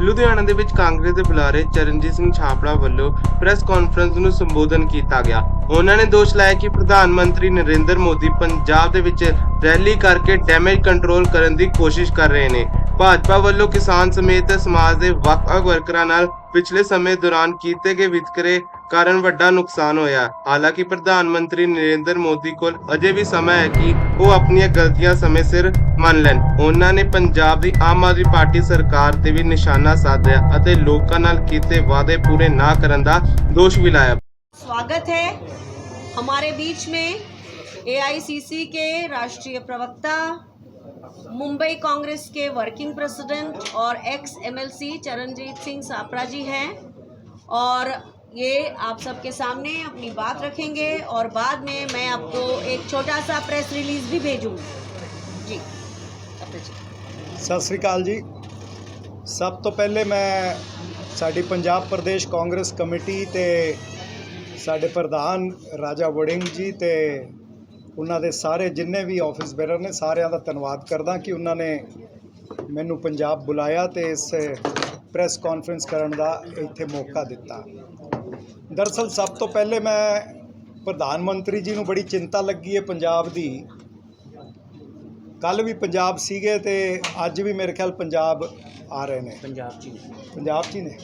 ਲੁਧਿਆਣਾ ਦੇ ਵਿੱਚ ਕਾਂਗਰਸ ਦੇ ਬੁਲਾਰੇ ਚਰਨਜੀਤ ਸਿੰਘ ਛਾਪੜਾ ਵੱਲੋਂ ਪ੍ਰੈਸ ਕਾਨਫਰੰਸ ਨੂੰ ਸੰਬੋਧਨ ਕੀਤਾ ਗਿਆ। ਉਹਨਾਂ ਨੇ ਦੋਸ਼ ਲਾਇਆ ਕਿ ਪ੍ਰਧਾਨ ਮੰਤਰੀ ਨਰਿੰਦਰ ਮੋਦੀ ਪੰਜਾਬ ਦੇ ਵਿੱਚ ਰੈਲੀ ਕਰਕੇ ਡੈਮੇਜ ਕੰਟਰੋਲ ਕਰਨ ਦੀ ਕੋਸ਼ਿਸ਼ ਕਰ ਰਹੇ ਨੇ। ਭਾਜਪਾ ਵੱਲੋਂ ਕਿਸਾਨ ਸਮੇਤ ਸਮਾਜ ਦੇ ਵੱਖ-ਵੱਖ ਵਰਕਰਾਂ ਨਾਲ ਪਿਛਲੇ ਸਮੇਂ ਦੌਰਾਨ ਕੀਤੇ ਗਏ ਵਿਤਕਰੇ ਕਾਰਨ ਵੱਡਾ ਨੁਕਸਾਨ ਹੋਇਆ ਹਾਲਾਂਕਿ ਪ੍ਰਧਾਨ ਮੰਤਰੀ ਨਰਿੰਦਰ ਮੋਦੀ ਕੋਲ ਅਜੇ ਵੀ ਸਮਾਂ ਹੈ ਕਿ ਉਹ ਆਪਣੀਆਂ ਗਲਤੀਆਂ ਸਮੇਂ ਸਿਰ ਮੰਨ ਲੈਣ ਉਹਨਾਂ ਨੇ ਪੰਜਾਬ ਦੀ ਆਮ ਆਦਮੀ ਪਾਰਟੀ ਸਰਕਾਰ ਤੇ ਵੀ ਨਿਸ਼ਾਨਾ ਸਾਧਿਆ ਅਤੇ ਲੋਕਾਂ ਨਾਲ ਕੀਤੇ ਵਾਅਦੇ ਪੂਰੇ ਨਾ ਕਰਨ ਦਾ ਦੋਸ਼ ਵੀ ਲਾਇਆ स्वागत है हमारे बीच में एआईसीसी के राष्ट्रीय प्रवक्ता मुंबई कांग्रेस के वर्किंग प्रेसिडेंट और एक्स एमएलसी चरणजीत सिंह सापरा जी हैं और ये आप सबके सामने अपनी बात रखेंगे और बाद में मैं आपको एक छोटा सा प्रेस रिलीज भी भेजूंगी जी सापरा जी ਸਤਿ ਸ੍ਰੀ ਅਕਾਲ ਜੀ ਸਭ ਤੋਂ ਪਹਿਲੇ ਮੈਂ ਸਾਡੀ ਪੰਜਾਬ ਪ੍ਰਦੇਸ਼ ਕਾਂਗਰਸ ਕਮੇਟੀ ਤੇ ਸਾਡੇ ਪ੍ਰਧਾਨ ਰਾਜਾ ਵੜਿੰਗ ਜੀ ਤੇ ਉਹਨਾਂ ਦੇ ਸਾਰੇ ਜਿੰਨੇ ਵੀ ਆਫਿਸ ਬੇਰਰ ਨੇ ਸਾਰਿਆਂ ਦਾ ਧੰਨਵਾਦ ਕਰਦਾ ਕਿ ਉਹਨਾਂ ਨੇ ਮੈਨੂੰ ਪੰਜਾਬ ਬੁਲਾਇਆ ਤੇ ਇਸ ਪ੍ਰੈਸ ਕਾਨਫਰੰਸ ਕਰਨ ਦਾ ਇੱਥੇ ਮੌਕਾ ਦਿੱਤਾ ਦਰਅਸਲ ਸਭ ਤੋਂ ਪਹਿਲੇ ਮੈਂ ਪ੍ਰਧਾਨ ਮੰਤਰੀ ਜੀ ਨੂੰ ਬੜੀ ਚਿੰਤਾ ਲੱਗੀ ਹੈ ਪੰਜਾਬ ਦੀ। ਕੱਲ ਵੀ ਪੰਜਾਬ ਸੀਗੇ ਤੇ ਅੱਜ ਵੀ ਮੇਰੇ ਖਿਆਲ ਪੰਜਾਬ ਆ ਰਹੇ ਨੇ। ਪੰਜਾਬ ਚ ਹੀ। ਪੰਜਾਬ 'ਚ ਹੀ ਨੇ।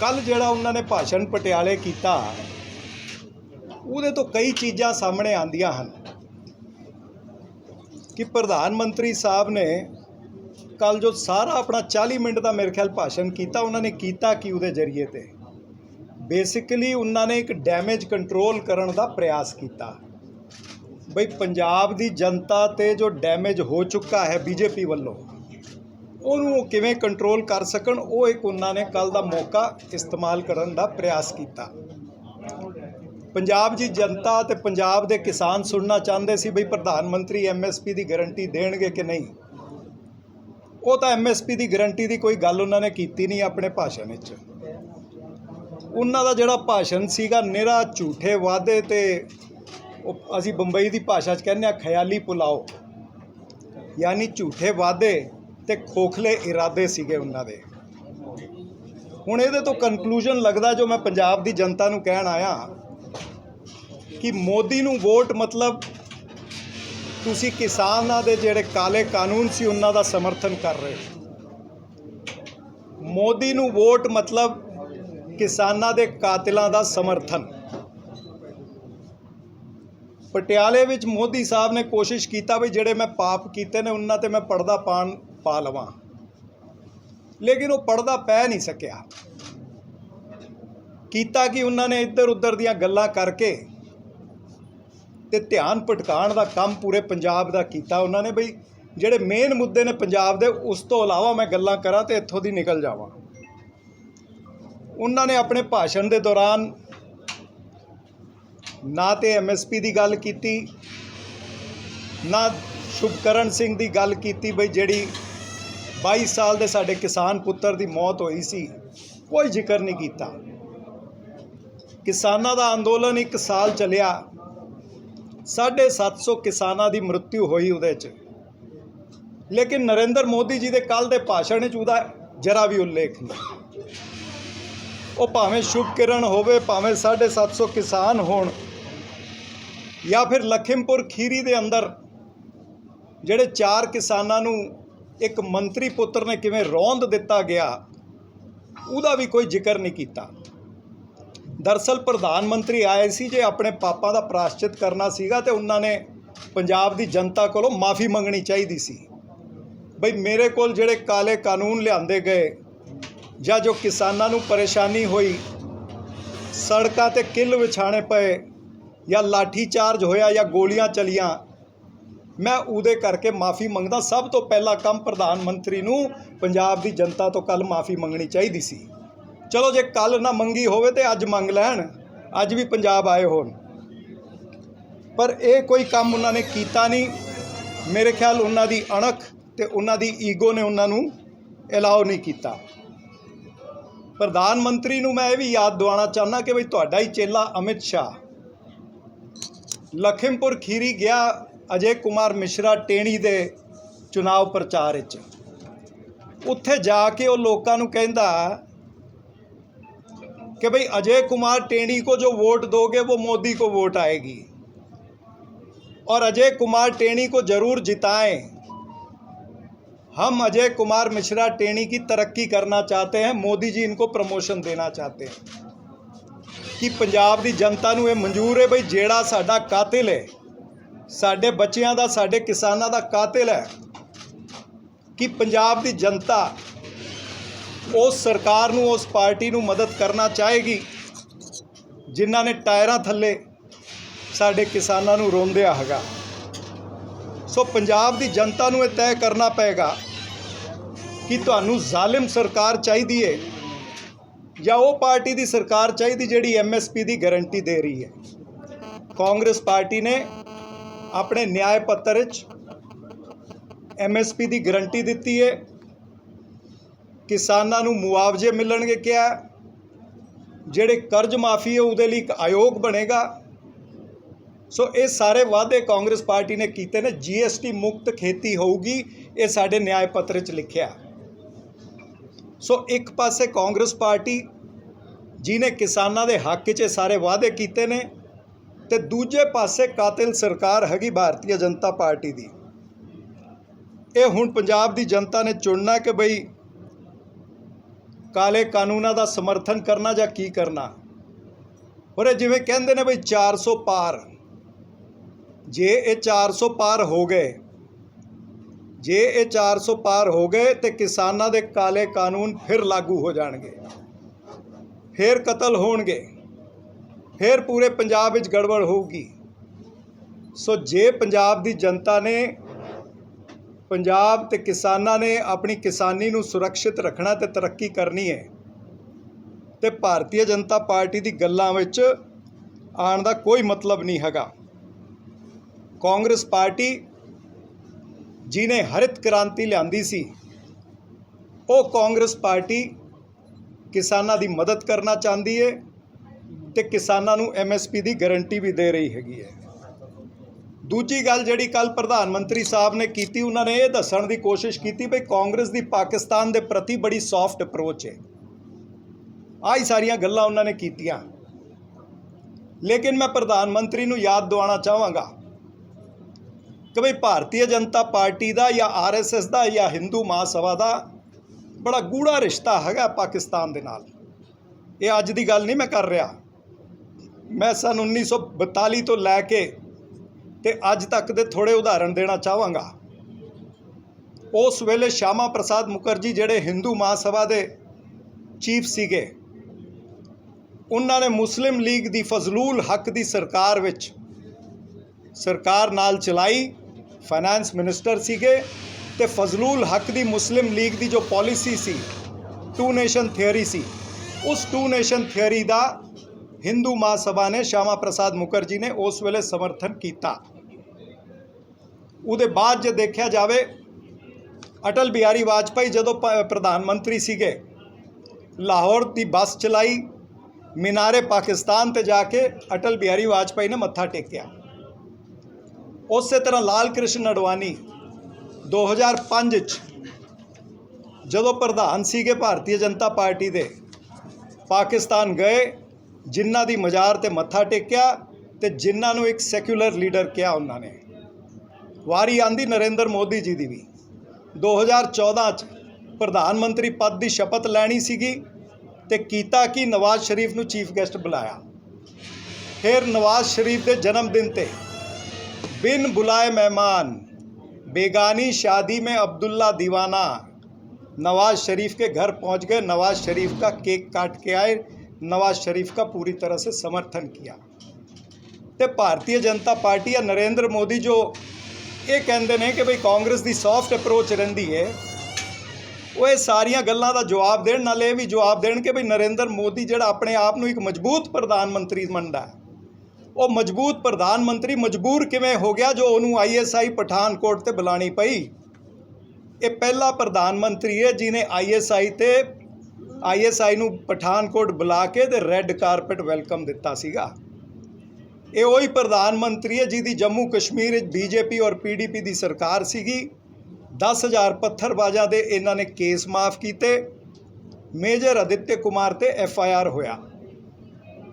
ਕੱਲ ਜਿਹੜਾ ਉਹਨਾਂ ਨੇ ਭਾਸ਼ਣ ਪਟਿਆਲੇ ਕੀਤਾ ਉਹਦੇ ਤੋਂ ਕਈ ਚੀਜ਼ਾਂ ਸਾਹਮਣੇ ਆਂਦੀਆਂ ਹਨ। ਕਿ ਪ੍ਰਧਾਨ ਮੰਤਰੀ ਸਾਹਿਬ ਨੇ ਕੱਲ ਜੋ ਸਾਰਾ ਆਪਣਾ 40 ਮਿੰਟ ਦਾ ਮੇਰੇ ਖਿਆਲ ਭਾਸ਼ਣ ਕੀਤਾ ਉਹਨਾਂ ਨੇ ਕੀਤਾ ਕੀ ਉਹਦੇ ਜ਼ਰੀਏ ਤੇ? ਬੇਸਿਕਲੀ ਉਹਨਾਂ ਨੇ ਇੱਕ ਡੈਮੇਜ ਕੰਟਰੋਲ ਕਰਨ ਦਾ ਪ੍ਰਯਾਸ ਕੀਤਾ। ਬਈ ਪੰਜਾਬ ਦੀ ਜਨਤਾ ਤੇ ਜੋ ਡੈਮੇਜ ਹੋ ਚੁੱਕਾ ਹੈ ਬੀਜੇਪੀ ਵੱਲੋਂ, ਉਹਨੂੰ ਕਿਵੇਂ ਕੰਟਰੋਲ ਕਰ ਸਕਣ, ਉਹ ਇੱਕ ਉਹਨਾਂ ਨੇ ਕੱਲ ਦਾ ਮੌਕਾ ਇਸਤੇਮਾਲ ਕਰਨ ਦਾ ਪ੍ਰਯਾਸ ਕੀਤਾ। ਪੰਜਾਬ ਦੀ ਜਨਤਾ ਤੇ ਪੰਜਾਬ ਦੇ ਕਿਸਾਨ ਸੁਣਨਾ ਚਾਹੁੰਦੇ ਸੀ ਬਈ ਪ੍ਰਧਾਨ ਮੰਤਰੀ ਐਮਐਸਪੀ ਦੀ ਗਾਰੰਟੀ ਦੇਣਗੇ ਕਿ ਨਹੀਂ। ਉਹ ਤਾਂ ਐਮਐਸਪੀ ਦੀ ਗਾਰੰਟੀ ਦੀ ਕੋਈ ਗੱਲ ਉਹਨਾਂ ਨੇ ਕੀਤੀ ਨਹੀਂ ਆਪਣੇ ਭਾਸ਼ਣ ਵਿੱਚ। ਉਹਨਾਂ ਦਾ ਜਿਹੜਾ ਭਾਸ਼ਣ ਸੀਗਾ ਨਿਰਾ ਝੂਠੇ ਵਾਅਦੇ ਤੇ ਉਹ ਅਸੀਂ ਬੰਬਈ ਦੀ ਭਾਸ਼ਾ 'ਚ ਕਹਿੰਦੇ ਆ ਖਿਆਲੀ ਪੁਲਾਓ। ਯਾਨੀ ਝੂਠੇ ਵਾਅਦੇ ਤੇ ਖੋਖਲੇ ਇਰਾਦੇ ਸੀਗੇ ਉਹਨਾਂ ਦੇ। ਹੁਣ ਇਹਦੇ ਤੋਂ ਕਨਕਲੂਜਨ ਲੱਗਦਾ ਜੋ ਮੈਂ ਪੰਜਾਬ ਦੀ ਜਨਤਾ ਨੂੰ ਕਹਿਣ ਆਇਆ ਕਿ ਮੋਦੀ ਨੂੰ ਵੋਟ ਮਤਲਬ ਤੁਸੀਂ ਕਿਸਾਨਾਂ ਦੇ ਜਿਹੜੇ ਕਾਲੇ ਕਾਨੂੰਨ ਸੀ ਉਹਨਾਂ ਦਾ ਸਮਰਥਨ ਕਰ ਰਹੇ ਮੋਦੀ ਨੂੰ ਵੋਟ ਮਤਲਬ ਕਿਸਾਨਾਂ ਦੇ ਕਾਤਲਾਂ ਦਾ ਸਮਰਥਨ। ਪਟਿਆਲੇ ਵਿੱਚ ਮੋਦੀ ਸਾਹਿਬ ਨੇ ਕੋਸ਼ਿਸ਼ ਕੀਤਾ ਵੀ ਜਿਹੜੇ ਮੈਂ ਪਾਪ ਕੀਤੇ ਨੇ, ਉਹਨਾਂ ਤੇ ਮੈਂ ਪਰਦਾ ਪਾਣ ਪਾ ਲਵਾਂ। ਲੇਕਿਨ ਉਹ ਪਰਦਾ ਪੈ ਨਹੀਂ ਸਕਿਆ। ਕੀਤਾ ਕਿ ਉਹਨਾਂ ਨੇ ਇੱਧਰ ਉੱਧਰ ਦੀਆਂ ਗੱਲਾਂ ਕਰਕੇ ਤੇ ਧਿਆਨ ਭਟਕਾਉਣ ਦਾ ਕੰਮ ਪੂਰੇ ਪੰਜਾਬ ਦਾ ਕੀਤਾ। ਉਹਨਾਂ ਨੇ ਬਈ, ਜਿਹੜੇ ਮੇਨ ਮੁੱਦੇ ਨੇ ਪੰਜਾਬ ਦੇ, ਉਸ ਤੋਂ ਇਲਾਵਾ ਮੈਂ ਗੱਲਾਂ ਕਰਾਂ ਤੇ ਇੱਥੋਂ ਦੀ ਨਿਕਲ ਜਾਵਾਂ। ਉਹਨਾਂ ਨੇ ਆਪਣੇ ਭਾਸ਼ਣ ਦੇ ਦੌਰਾਨ ਨਾ ਤੇ ਐਮਐਸਪੀ ਦੀ ਗੱਲ ਕੀਤੀ, ਨਾ ਸ਼ੁਭਕਰਨ ਸਿੰਘ ਦੀ ਗੱਲ ਕੀਤੀ ਬਈ ਜਿਹੜੀ 22 ਸਾਲ ਦੇ ਸਾਡੇ ਕਿਸਾਨ ਪੁੱਤਰ ਦੀ ਮੌਤ ਹੋਈ ਸੀ, ਕੋਈ ਜ਼ਿਕਰ ਨਹੀਂ ਕੀਤਾ। ਕਿਸਾਨਾਂ ਦਾ ਅੰਦੋਲਨ ਇੱਕ ਸਾਲ ਚੱਲਿਆ 750 ਕਿਸਾਨਾਂ ਦੀ ਮ੍ਰਿਤਿੂ ਹੋਈ ਉਹਦੇ 'ਚ। ਲੇਕਿਨ ਨਰਿੰਦਰ ਮੋਦੀ ਜੀ ਦੇ ਕੱਲ ਦੇ ਭਾਸ਼ਣ 'ਚ ਉਹਦਾ ਜਰਾ ਵੀ ਉਲੇਖ ਨਹੀਂ। ਉਹ ਭਾਵੇਂ ਸ਼ੁਭਕਿਰਨ ਹੋਵੇ, ਭਾਵੇਂ 750 ਕਿਸਾਨ ਹੋਣ ਜਾਂ ਫਿਰ ਲਖੀਮਪੁਰ ਖੀਰੀ ਦੇ ਅੰਦਰ ਜਿਹੜੇ ਚਾਰ ਕਿਸਾਨਾਂ ਨੂੰ ਇੱਕ ਮੰਤਰੀ ਪੁੱਤਰ ਨੇ ਕਿਵੇਂ ਰੌਂਦ ਦਿੱਤਾ ਗਿਆ, ਉਹਦਾ ਵੀ ਕੋਈ ਜ਼ਿਕਰ ਨਹੀਂ ਕੀਤਾ। ਦਰਸਲ ਪ੍ਰਧਾਨ ਮੰਤਰੀ ਆਏ ਸੀ ਜੇ ਆਪਣੇ ਪਾਪਾਂ ਦਾ ਪ੍ਰਾਸ਼ਚਿਤ ਕਰਨਾ ਸੀਗਾ ਤੇ ਉਹਨਾਂ ਨੇ ਪੰਜਾਬ ਦੀ ਜਨਤਾ ਕੋਲੋਂ ਮਾਫੀ ਮੰਗਣੀ ਚਾਹੀਦੀ ਸੀ। ਬਈ ਮੇਰੇ ਕੋਲ ਜਿਹੜੇ ਕਾਲੇ ਕਾਨੂੰਨ ਲਿਆਂਦੇ ਗਏ ਜਾਂ ਜੋ ਕਿਸਾਨਾਂ ਨੂੰ ਪਰੇਸ਼ਾਨੀ ਹੋਈ, ਸੜਕਾਂ ਤੇ ਕਿੱਲ ਵਿਛਾਣੇ ਪਏ ਜਾਂ ਲਾਠੀ ਚਾਰਜ ਹੋਇਆ ਜਾਂ ਗੋਲੀਆਂ ਚਲੀਆਂ, ਮੈਂ ਉਹਦੇ ਕਰਕੇ ਮਾਫੀ ਮੰਗਦਾ। ਸਭ ਤੋਂ ਪਹਿਲਾ ਕੰਮ ਪ੍ਰਧਾਨ ਮੰਤਰੀ ਨੂੰ ਪੰਜਾਬ ਦੀ ਜਨਤਾ ਤੋਂ ਕੱਲ ਮਾਫੀ ਮੰਗਣੀ ਚਾਹੀਦੀ ਸੀ। ਚਲੋ ਜੇ ਕੱਲ ਨਾ ਮੰਗੀ ਹੋਵੇ ਤੇ ਅੱਜ ਮੰਗ ਲੈਣ, ਅੱਜ ਵੀ ਪੰਜਾਬ ਆਏ ਹੋਣ। ਪਰ ਇਹ ਕੋਈ ਕੰਮ ਉਹਨਾਂ ਨੇ ਕੀਤਾ ਨਹੀਂ। ਮੇਰੇ ਖਿਆਲ ਉਹਨਾਂ ਦੀ ਅਣਖ ਤੇ ਉਹਨਾਂ ਦੀ ਈਗੋ ਨੇ ਉਹਨਾਂ ਨੂੰ ਅਲਾਉ ਨਹੀਂ ਕੀਤਾ। ਪ੍ਰਧਾਨ ਮੰਤਰੀ ਨੂੰ ਮੈਂ ਇਹ ਵੀ ਯਾਦ ਦਿਵਾਉਣਾ ਚਾਹੁੰਦਾ ਕਿ ਬਈ ਤੁਹਾਡਾ ਹੀ ਚੇਲਾ ਅਮਿਤ ਸ਼ਾਹ ਲਖਿਮਪੁਰ ਖੀਰੀ ਗਿਆ ਅਜੇ ਕੁਮਾਰ ਮਿਸ਼ਰਾ ਟੇਣੀ ਦੇ ਚੁਣਾਵ ਪ੍ਰਚਾਰ ਵਿੱਚ ਉੱਥੇ ਜਾ ਕੇ ਉਹ ਲੋਕਾਂ ਨੂੰ ਕਹਿੰਦਾ कि भाई अजय कुमार टेणी को जो वोट दोगे वो मोदी को वोट आएगी और अजय कुमार टेणी को जरूर जिताएं हम अजय कुमार मिश्रा टेणी की तरक्की करना चाहते हैं मोदी जी इनको प्रमोशन देना चाहते हैं ਕਿ ਪੰਜਾਬ ਦੀ ਜਨਤਾ ਨੂੰ ਇਹ ਮਨਜ਼ੂਰ ਹੈ ਬਈ ਜਿਹੜਾ ਸਾਡਾ ਕਾਤਿਲ ਹੈ ਸਾਡੇ ਬੱਚਿਆਂ ਦਾ ਸਾਡੇ ਕਿਸਾਨਾਂ ਦਾ ਕਾਤਿਲ ਹੈ ਕਿ ਪੰਜਾਬ ਦੀ ਜਨਤਾ ਉਸ ਸਰਕਾਰ ਨੂੰ ਉਸ ਪਾਰਟੀ ਨੂੰ ਮਦਦ ਕਰਨਾ ਚਾਹੇਗੀ ਜਿਨ੍ਹਾਂ ਨੇ ਟਾਇਰਾਂ ਥੱਲੇ ਸਾਡੇ ਕਿਸਾਨਾਂ ਨੂੰ ਰੋਂਦਿਆ ਹੈਗਾ ਸੋ ਪੰਜਾਬ ਦੀ ਜਨਤਾ ਨੂੰ ਇਹ ਤੈਅ ਕਰਨਾ ਪਏਗਾ ਕਿ ਤੁਹਾਨੂੰ ਜ਼ਾਲਿਮ ਸਰਕਾਰ ਚਾਹੀਦੀ ਹੈ ਜਾਂ ਉਹ ਪਾਰਟੀ ਦੀ ਸਰਕਾਰ ਚਾਹੀਦੀ ਜਿਹੜੀ ਐਮਐਸਪੀ ਦੀ ਗਾਰੰਟੀ ਦੇ ਰਹੀ ਹੈ ਕਾਂਗਰਸ ਪਾਰਟੀ ਨੇ ਆਪਣੇ ਨਿਆਂ ਪੱਤਰ ਵਿੱਚ ਐਮਐਸਪੀ ਦੀ ਗਾਰੰਟੀ ਦਿੱਤੀ ਹੈ ਕਿਸਾਨਾਂ ਨੂੰ ਮੁਆਵਜ਼ੇ ਮਿਲਣਗੇ ਕਿਹਾ। ਜਿਹੜੇ ਕਰਜ਼ ਮਾਫੀ ਹੈ, ਉਹਦੇ ਲਈ ਇੱਕ ਆਯੋਗ ਬਣੇਗਾ। ਸੋ ਇਹ ਸਾਰੇ ਵਾਅਦੇ ਕਾਂਗਰਸ ਪਾਰਟੀ ਨੇ ਕੀਤੇ ਨੇ। ਜੀਐਸਟੀ ਮੁਕਤ ਖੇਤੀ ਹੋਊਗੀ, ਇਹ ਸਾਡੇ ਨਿਆਂ ਪੱਤਰ 'ਚ ਲਿਖਿਆ। ਸੋ ਇੱਕ ਪਾਸੇ ਕਾਂਗਰਸ ਪਾਰਟੀ ਜਿਨੇ ਕਿਸਾਨਾਂ ਦੇ ਹੱਕ 'ਚ ਇਹ ਸਾਰੇ ਵਾਅਦੇ ਕੀਤੇ ਨੇ, ਤੇ ਦੂਜੇ ਪਾਸੇ ਕਾਤਿਲ ਸਰਕਾਰ ਹੈਗੀ ਭਾਰਤੀ ਜਨਤਾ ਪਾਰਟੀ ਦੀ। ਇਹ ਹੁਣ ਪੰਜਾਬ ਦੀ ਜਨਤਾ ਨੇ ਚੁਣਨਾ ਕਿ ਬਈ ਕਾਲੇ ਕਾਨੂੰਨਾਂ ਦਾ ਸਮਰਥਨ ਕਰਨਾ ਜਾਂ ਕੀ ਕਰਨਾ। ਔਰ ਇਹ ਜਿਵੇਂ ਕਹਿੰਦੇ ਨੇ ਬਈ 400 ਪਾਰ। ਜੇ ਇਹ 400 ਪਾਰ ਹੋ ਗਏ ਜੇ ਇਹ 400 ਪਾਰ ਹੋ ਗਏ ਤੇ ਕਿਸਾਨਾਂ ਦੇ ਕਾਲੇ ਕਾਨੂੰਨ ਫਿਰ ਲਾਗੂ ਹੋ ਜਾਣਗੇ। ਫਿਰ ਕਤਲ ਹੋਣਗੇ। ਫਿਰ ਪੂਰੇ ਪੰਜਾਬ ਵਿੱਚ ਗੜਬੜ ਹੋਊਗੀ। ਸੋ ਜੇ ਪੰਜਾਬ ਦੀ ਜਨਤਾ ਨੇ ਪੰਜਾਬ ਤੇ ਕਿਸਾਨਾਂ ਨੇ ਆਪਣੀ ਕਿਸਾਨੀ ਨੂੰ ਸੁਰੱਖਿਅਤ ਰੱਖਣਾ ਤੇ ਤਰੱਕੀ ਕਰਨੀ ਹੈ ਤੇ ਭਾਰਤੀ ਜਨਤਾ ਪਾਰਟੀ ਦੀ ਗੱਲਾਂ ਵਿੱਚ ਆਉਣ ਦਾ ਕੋਈ ਮਤਲਬ ਨਹੀਂ ਹੈਗਾ। ਕਾਂਗਰਸ ਪਾਰਟੀ ਜਿਨੇ ਹਰਿਤ ਕ੍ਰਾਂਤੀ ਲਿਆਂਦੀ ਸੀ, ਉਹ ਕਾਂਗਰਸ ਪਾਰਟੀ ਕਿਸਾਨਾਂ ਦੀ ਮਦਦ ਕਰਨਾ ਚਾਹੁੰਦੀ ਹੈ ਤੇ ਕਿਸਾਨਾਂ ਨੂੰ ਐਮਐਸਪੀ ਦੀ ਗਾਰੰਟੀ ਵੀ ਦੇ ਰਹੀ ਹੈਗੀ ਹੈ ਦੂਜੀ ਗੱਲ ਜਿਹੜੀ ਕੱਲ ਪ੍ਰਧਾਨ ਮੰਤਰੀ ਸਾਹਿਬ ਨੇ ਕੀਤੀ, ਉਹਨਾਂ ਨੇ ਇਹ ਦੱਸਣ ਦੀ ਕੋਸ਼ਿਸ਼ ਕੀਤੀ ਵੀ ਕਾਂਗਰਸ ਦੀ ਪਾਕਿਸਤਾਨ ਦੇ ਪ੍ਰਤੀ ਬੜੀ ਸੌਫਟ ਅਪਰੋਚ ਹੈ ਆਹੀ ਸਾਰੀਆਂ ਗੱਲਾਂ ਉਹਨਾਂ ਨੇ ਕੀਤੀਆਂ। ਲੇਕਿਨ ਮੈਂ ਪ੍ਰਧਾਨ ਮੰਤਰੀ ਨੂੰ ਯਾਦ ਦਿਵਾਉਣਾ ਚਾਹਾਂਗਾ ਕਿ ਭਈ ਭਾਰਤੀ ਜਨਤਾ ਪਾਰਟੀ ਦਾ ਜਾਂ ਆਰਐਸਐਸ ਦਾ ਜਾਂ ਹਿੰਦੂ ਮਹਾਸਭਾ ਦਾ ਬੜਾ ਗੂੜਾ ਰਿਸ਼ਤਾ ਹੈਗਾ ਪਾਕਿਸਤਾਨ ਦੇ ਨਾਲ। ਇਹ ਅੱਜ ਦੀ ਗੱਲ ਨਹੀਂ ਮੈਂ ਕਰ ਰਿਹਾ। ਮੈਂ ਸਨ 1942 ਤੋਂ ਲੈ ਕੇ ਤੇ ਅੱਜ ਤੱਕ ਦੇ ਥੋੜੇ ਉਦਾਹਰਣ ਦੇਣਾ ਚਾਹਾਂਗਾ। ਉਸ ਵੇਲੇ ਸ਼ਾਮਾ ਪ੍ਰਸਾਦ ਮੁਖਰਜੀ ਜਿਹੜੇ ਹਿੰਦੂ ਮਹਾਸਭਾ ਦੇ ਚੀਫ ਸੀਗੇ, ਉਹਨਾਂ ਨੇ ਮੁਸਲਿਮ ਲੀਗ ਦੀ ਫਜ਼ਲੂਲ ਹੱਕ ਦੀ ਸਰਕਾਰ ਵਿੱਚ ਸਰਕਾਰ ਨਾਲ ਚਲਾਈ। ਫਾਈਨੈਂਸ ਮਿਨਿਸਟਰ ਸੀਗੇ ਤੇ ਫਜ਼ਲੂਲ ਹੱਕ ਦੀ ਮੁਸਲਿਮ ਲੀਗ ਦੀ ਜੋ ਪਾਲਿਸੀ ਸੀ ਟੂ ਨੇਸ਼ਨ ਥਿਉਰੀ ਸੀ, ਉਸ ਟੂ ਨੇਸ਼ਨ ਥਿਉਰੀ ਦਾ ਹਿੰਦੂ ਮਹਾਸਭਾ ਨੇ ਸ਼ਾਮਾ ਪ੍ਰਸਾਦ ਮੁਖਰਜੀ ਨੇ ਉਸ ਵੇਲੇ ਸਮਰਥਨ ਕੀਤਾ। ਉਹਦੇ ਬਾਅਦ ਜੇ ਦੇਖਿਆ ਜਾਵੇ, ਅਟਲ ਬਿਹਾਰੀ ਵਾਜਪਾਈ ਜਦੋਂ ਪ- ਪ੍ਰਧਾਨ ਮੰਤਰੀ ਸੀਗੇ, ਲਾਹੌਰ ਦੀ ਬੱਸ ਚਲਾਈ, ਮੀਨਾਰੇ ਪਾਕਿਸਤਾਨ ਤੇ ਜਾ ਕੇ ਅਟਲ ਬਿਹਾਰੀ ਵਾਜਪਾਈ ਨੇ ਮੱਥਾ ਟੇਕਿਆ। ਉਸੇ ਤਰ੍ਹਾਂ ਲਾਲ ਕ੍ਰਿਸ਼ਨ ਅਡਵਾਨੀ 2005 ਚ ਜਦੋਂ ਪ੍ਰਧਾਨ ਸੀਗੇ ਭਾਰਤੀ ਜਨਤਾ ਪਾਰਟੀ ਦੇ, ਪਾਕਿਸਤਾਨ ਗਏ, ਜਿਨ੍ਹਾਂ ਦੀ ਮਜ਼ਾਰ ਤੇ ਮੱਥਾ ਟੇਕਿਆ ਤੇ ਜਿਨ੍ਹਾਂ ਨੂੰ ਇੱਕ ਸੈਕੂਲਰ ਲੀਡਰ ਕਿਹਾ ਉਹਨਾਂ ਨੇ। ਵਾਰੀ ਆਂਦੀ ਨਰਿੰਦਰ ਮੋਦੀ ਜੀ ਦੀ ਵੀ। 2014 ਚ ਪ੍ਰਧਾਨ ਮੰਤਰੀ ਪਦ ਦੀ ਸ਼ਪਥ ਲੈਣੀ ਸੀਗੀ ਤੇ ਕੀਤਾ ਕਿ ਨਵਾਜ਼ ਸ਼ਰੀਫ ਨੂੰ ਚੀਫ ਗੈਸਟ ਬੁਲਾਇਆ। ਫਿਰ ਨਵਾਜ਼ ਸ਼ਰੀਫ ਦੇ ਜਨਮ ਦਿਨ ਤੇ बिन बुलाए मेहमान बेगानी शादी में अब्दुल्ला दीवाना नवाज शरीफ के घर पहुंच गए नवाज शरीफ का केक काट के आए नवाज शरीफ का पूरी तरह से समर्थन किया ਤੇ ਭਾਰਤੀ ਜਨਤਾ ਪਾਰਟੀ ਜਾਂ ਨਰਿੰਦਰ ਮੋਦੀ ਜੋ ਇਹ ਕਹਿੰਦੇ ਨੇ ਕਿ ਭਈ ਕਾਂਗਰਸ ਦੀ ਸੌਫਟ ਅਪਰੋਚ ਰਹਿੰਦੀ ਹੈ ਉਹ ਇਹ ਸਾਰੀਆਂ ਗੱਲਾਂ ਦਾ ਜਵਾਬ ਦੇਣ ਨਾਲੇ ਇਹ ਵੀ ਜਵਾਬ ਦੇਣ ਕਿ ਭਈ ਨਰਿੰਦਰ ਮੋਦੀ ਜਿਹੜਾ ਆਪਣੇ ਆਪ ਨੂੰ ਇੱਕ ਮਜ਼ਬੂਤ ਪ੍ਰਧਾਨ ਮੰਤਰੀ ਮੰਨਦਾ ਹੈ ਉਹ ਮਜ਼ਬੂਤ ਪ੍ਰਧਾਨ ਮੰਤਰੀ ਮਜਬੂਰ ਕਿਵੇਂ ਹੋ ਗਿਆ ਜੋ ਉਹਨੂੰ ਆਈਐਸਆਈ ਪਠਾਨਕੋਟ ਤੇ ਬੁਲਾਣੀ ਪਈ? ਇਹ ਪਹਿਲਾ ਪ੍ਰਧਾਨ ਮੰਤਰੀ ਹੈ ਜਿਨੇ ਆਈਐਸਆਈ ਤੇ ਆਈਐਸਆਈ ਨੂੰ ਪਠਾਨਕੋਟ ਬੁਲਾ ਕੇ ਤੇ ਰੈੱਡ ਕਾਰਪਟ ਵੈਲਕਮ ਦਿੱਤਾ ਸੀਗਾ। ਇਹ ਉਹੀ ਪ੍ਰਧਾਨ ਮੰਤਰੀ ਹੈ ਜਿਹਦੀ ਜੰਮੂ ਕਸ਼ਮੀਰ ਵਿੱਚ ਬੀਜੇਪੀ ਔਰ ਪੀਡੀਪੀ ਦੀ ਸਰਕਾਰ ਸੀਗੀ। 10000 ਪੱਥਰਬਾਜ਼ਾਂ ਦੇ ਇਹਨਾਂ ਨੇ ਕੇਸ ਮਾਫ ਕੀਤੇ। ਮੇਜਰ ਅਦਿੱਤੇ ਕੁਮਾਰ ਤੇ ਐਫ ਆਈ ਆਰ ਹੋਇਆ।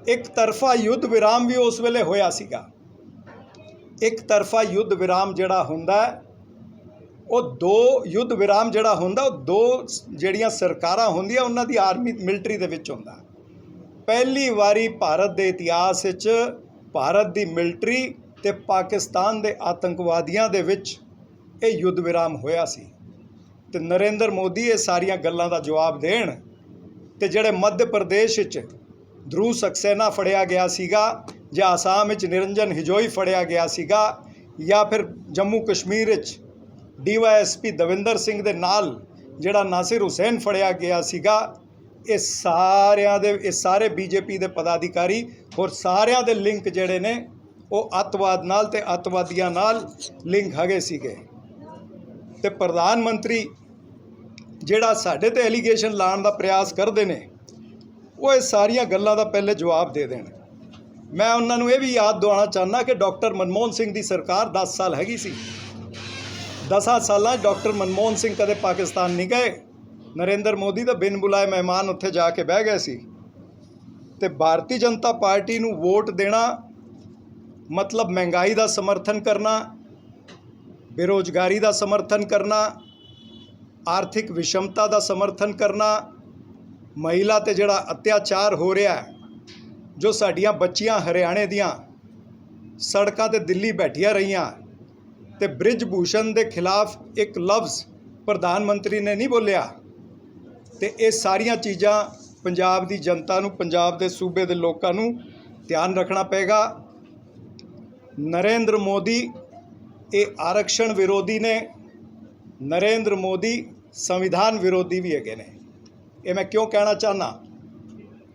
ਇੱਕ ਤਰਫਾ ਯੁੱਧ ਵਿਰਾਮ ਵੀ ਉਸ ਵੇਲੇ ਹੋਇਆ ਸੀਗਾ। ਇੱਕ ਤਰਫਾ ਯੁੱਧ ਵਿਰਾਮ ਜਿਹੜਾ ਹੁੰਦਾ ਉਹ ਦੋ ਯੁੱਧ ਵਿਰਾਮ ਜਿਹੜਾ ਹੁੰਦਾ, ਉਹ ਦੋ ਜਿਹੜੀਆਂ ਸਰਕਾਰਾਂ ਹੁੰਦੀਆਂ, ਉਹਨਾਂ ਦੀ ਆਰਮੀ, ਮਿਲਟਰੀ ਦੇ ਵਿੱਚ ਹੁੰਦਾ। ਪਹਿਲੀ ਵਾਰੀ ਭਾਰਤ ਦੇ ਇਤਿਹਾਸ ਵਿੱਚ ਭਾਰਤ ਦੀ ਮਿਲਟਰੀ ਤੇ ਪਾਕਿਸਤਾਨ ਦੇ ਆਤੰਕਵਾਦੀਆਂ ਦੇ ਵਿੱਚ ਇਹ ਯੁੱਧ ਵਿਰਾਮ ਹੋਇਆ ਸੀ। ਤੇ ਨਰਿੰਦਰ ਮੋਦੀ ਇਹ ਸਾਰੀਆਂ ਗੱਲਾਂ ਦਾ ਜਵਾਬ ਦੇਣ ਤੇ ਜਿਹੜੇ ਮੱਧ ਪ੍ਰਦੇਸ਼ ਵਿੱਚ ਧਰੂ ਸਕਸੈਨਾ ਫੜਿਆ ਗਿਆ ਸੀਗਾ ਜਾਂ ਆਸਾਮ ਵਿੱਚ ਨਿਰੰਜਨ ਹਿਜੋਈ ਫੜਿਆ ਗਿਆ ਸੀਗਾ ਜਾਂ ਫਿਰ ਜੰਮੂ ਕਸ਼ਮੀਰ ਵਿੱਚ ਡੀਵਾਈਐਸਪੀ ਦਵਿੰਦਰ ਸਿੰਘ ਦੇ ਨਾਲ ਜਿਹੜਾ ਨਾਸਿਰ ਹੁਸੈਨ ਫੜਿਆ ਗਿਆ ਸੀਗਾ, ਇਹ ਸਾਰਿਆਂ ਦੇ, ਇਹ ਸਾਰੇ ਬੀਜੇਪੀ ਦੇ ਪਦਾਧਿਕਾਰੀ ਹੋਰ ਸਾਰਿਆਂ ਦੇ ਲਿੰਕ ਜਿਹੜੇ ਨੇ, ਉਹ ਅੱਤਵਾਦ ਨਾਲ ਤੇ ਅੱਤਵਾਦੀਆਂ ਨਾਲ ਲਿੰਕ ਹੈਗੇ ਸੀਗੇ। ਤੇ ਪ੍ਰਧਾਨ ਮੰਤਰੀ ਜਿਹੜਾ ਸਾਡੇ ਤੇ ਐਲੀਗੇਸ਼ਨ ਲਾਉਣ ਦਾ ਪ੍ਰਯਾਸ ਕਰਦੇ ਨੇ ਉਹ ਇਹ ਸਾਰੀਆਂ ਗੱਲਾਂ ਦਾ ਪਹਿਲੇ ਜਵਾਬ ਦੇ ਦੇਣ। ਮੈਂ ਉਹਨਾਂ ਨੂੰ ਇਹ ਵੀ ਯਾਦ ਦਿਵਾਉਣਾ ਚਾਹੁੰਦਾ ਕਿ ਡਾਕਟਰ ਮਨਮੋਹਨ ਸਿੰਘ ਦੀ ਸਰਕਾਰ 10 ਸਾਲ ਹੈਗੀ ਸੀ। 10 ਸਾਲਾਂ 'ਚ ਡਾਕਟਰ ਮਨਮੋਹਨ ਸਿੰਘ ਕਦੇ ਪਾਕਿਸਤਾਨ ਨਹੀਂ ਗਏ। ਨਰਿੰਦਰ ਮੋਦੀ ਤਾਂ ਬਿਨ ਬੁਲਾਏ ਮਹਿਮਾਨ ਉੱਥੇ ਜਾ ਕੇ ਬਹਿ ਗਏ ਸੀ। ਤੇ ਭਾਰਤੀ ਜਨਤਾ ਪਾਰਟੀ ਨੂੰ ਵੋਟ ਦੇਣਾ, ਮਤਲਬ ਮਹਿੰਗਾਈ ਦਾ ਸਮਰਥਨ ਕਰਨਾ, ਬੇਰੋਜ਼ਗਾਰੀ ਦਾ ਸਮਰਥਨ ਕਰਨਾ, ਆਰਥਿਕ ਵਿਸ਼ਮਤਾ ਦਾ ਸਮਰਥਨ ਕਰਨਾ ਮਹਿਲਾ ਤੇ ਜਿਹੜਾ ਅਤਿਆਚਾਰ ਹੋ ਰਿਹਾ ਹੈ, ਜੋ ਸਾਡੀਆਂ ਬੱਚੀਆਂ ਹਰਿਆਣੇ ਦੀਆਂ ਸੜਕਾਂ ਤੇ ਦਿੱਲੀ ਬੈਠੀਆਂ ਰਹੀਆਂ ਤੇ ਬ੍ਰਿਜ ਭੂਸ਼ਣ ਦੇ ਖਿਲਾਫ ਇੱਕ ਲਫ਼ਜ਼ ਪ੍ਰਧਾਨ ਮੰਤਰੀ ਨੇ ਨਹੀਂ ਬੋਲਿਆ ਤੇ ਇਹ ਸਾਰੀਆਂ ਚੀਜ਼ਾਂ ਪੰਜਾਬ ਦੀ ਜਨਤਾ ਨੂੰ, ਪੰਜਾਬ ਦੇ ਸੂਬੇ ਦੇ ਲੋਕਾਂ ਨੂੰ ਧਿਆਨ ਰੱਖਣਾ ਪਏਗਾ। ਨਰਿੰਦਰ ਮੋਦੀ, ਇਹ ਆਰਕਸ਼ਣ ਵਿਰੋਧੀ ਨੇ, ਨਰਿੰਦਰ ਮੋਦੀ ਸੰਵਿਧਾਨ ਵਿਰੋਧੀ ਵੀ ਹੈਗੇ ਨੇ। ਇਹ ਮੈਂ ਕਿਉਂ ਕਹਿਣਾ ਚਾਹਨਾ?